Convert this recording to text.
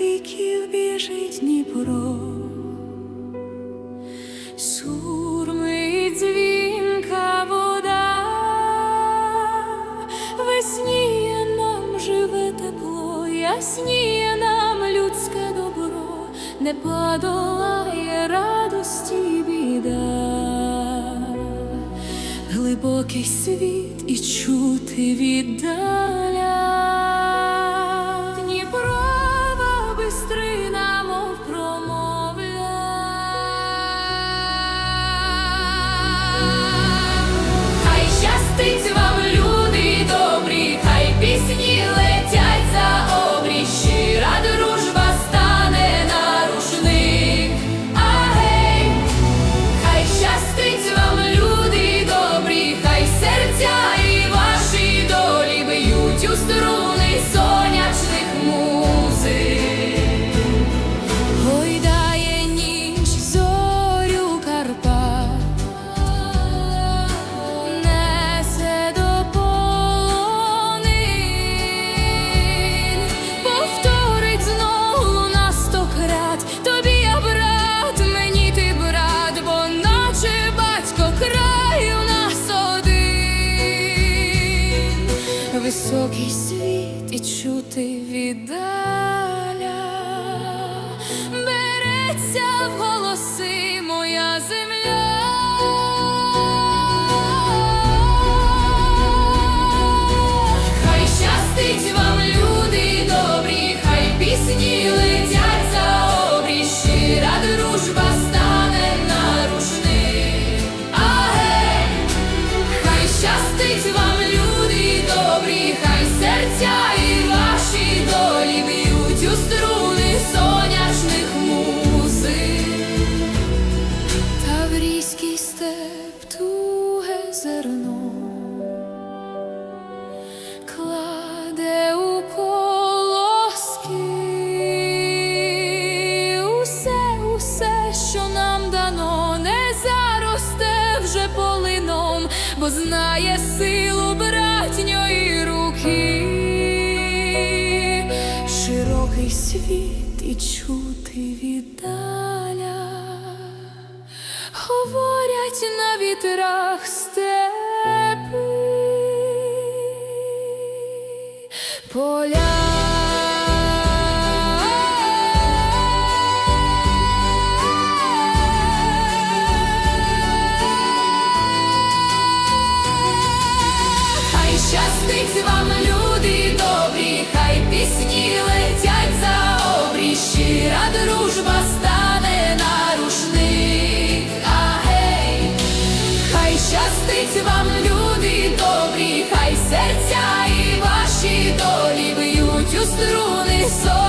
віків біжить Дніпро, сурмить дзвінка вода, весніє нам живе тепло, ясніє нам людське добро, не подолає радості біда. Глибокий світ і чути віддаля. Високий світ і чути віддаля, береться в голоси моя земля. Хай щастить вам, люди добрі, хай пісні летять за щира дружба стане на хай щастить вам, зерно кладе у колоски усе, усе, що нам дано, не заросте вже полином, бо знає силу братньої руки, широкий світ і чути віддаля, говорять на вітрах степи, поля. Хай щастить вам, люди добрі, хай пісні летять за обрій, щира дружба стане Щастя вам, люди добрі, хай серця і ваші долі б'ють у струни сон.